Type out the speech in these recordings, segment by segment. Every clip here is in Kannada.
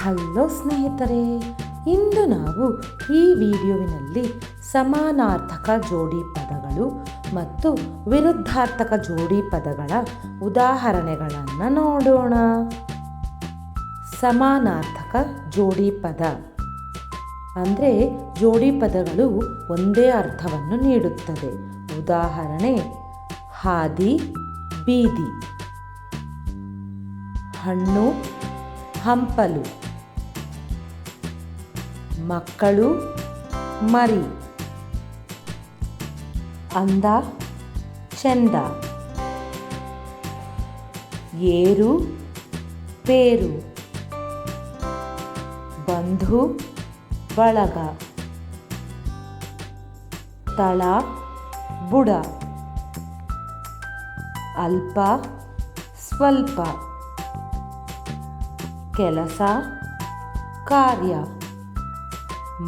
ಹಲೋ ಸ್ನೇಹಿತರೆ, ಇಂದು ನಾವು ಈ ವಿಡಿಯೋವಿನಲ್ಲಿ ಸಮಾನಾರ್ಥಕ ಜೋಡಿ ಪದಗಳು ಮತ್ತು ವಿರುದ್ಧಾರ್ಥಕ ಜೋಡಿ ಪದಗಳ ಉದಾಹರಣೆಗಳನ್ನು ನೋಡೋಣ. ಸಮಾನಾರ್ಥಕ ಜೋಡಿ ಪದ ಅಂದರೆ ಜೋಡಿ ಪದಗಳು ಒಂದೇ ಅರ್ಥವನ್ನು ನೀಡುತ್ತದೆ. ಉದಾಹರಣೆ, ಹಾದಿ, ಬೀದಿ. ಹಣ್ಣು, ಹಂಪಲು. ಮಕ್ಕಳು ಮರಿ. ಅಂದ ಚಂದ. ಏರು ಪೇರು. ಬಂಧು ಬಳಗ. ತಳ ಬುಡ. ಅಲ್ಪ ಸ್ವಲ್ಪ. ಕೆಲಸ ಕಾರ್ಯ.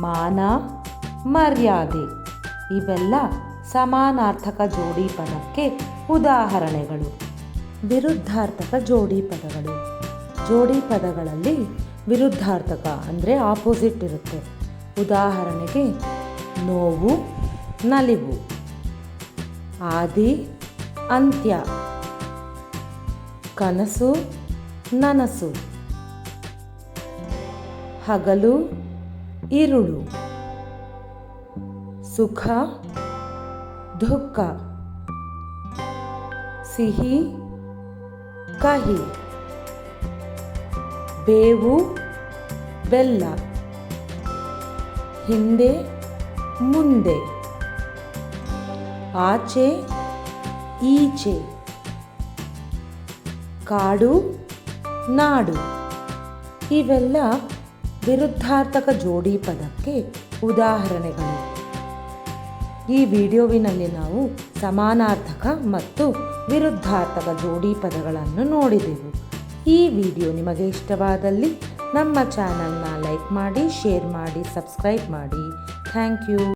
ಮಾನ, ಮರ್ಯಾದೆ ಇವೆಲ್ಲ ಸಮಾನಾರ್ಥಕ ಜೋಡಿ ಪದಕ್ಕೆ ಉದಾಹರಣೆಗಳು. ವಿರುದ್ಧಾರ್ಥಕ ಜೋಡಿ ಪದಗಳು. ಜೋಡಿ ಪದಗಳಲ್ಲಿ ವಿರುದ್ಧಾರ್ಥಕ ಅಂದರೆ ಆಪೋಸಿಟ್ ಇರುತ್ತೆ. ಉದಾಹರಣೆಗೆ ನೋವು, ನಲಿವು, ಆದಿ, ಅಂತ್ಯ, ಕನಸು, ನನಸು. ಹಗಲು ಇರುಳು. ಸುಖ ದುಃಖ. ಸಿಹಿ ಕಹಿ. ಬೇವು ಬೆಲ್ಲ. ಹಿಂದೆ ಮುಂದೆ. ಆಚೆ ಈಚೆ. ಕಾಡು ನಾಡು. ಇವೆಲ್ಲ ವಿರುದ್ಧಾರ್ಥಕ ಜೋಡಿ ಪದಕ್ಕೆ ಉದಾಹರಣೆಗಳು. ಈ ವಿಡಿಯೋವಿನಲ್ಲಿ ನಾವು ಸಮಾನಾರ್ಥಕ ಮತ್ತು ವಿರುದ್ಧಾರ್ಥಕ ಜೋಡಿ ಪದಗಳನ್ನು ನೋಡಿದೆವು. ಈ ವಿಡಿಯೋ ನಿಮಗೆ ಇಷ್ಟವಾದಲ್ಲಿ ನಮ್ಮ ಚಾನಲ್ನ ಲೈಕ್ ಮಾಡಿ, ಶೇರ್ ಮಾಡಿ, ಸಬ್ಸ್ಕ್ರೈಬ್ ಮಾಡಿ. Thank you.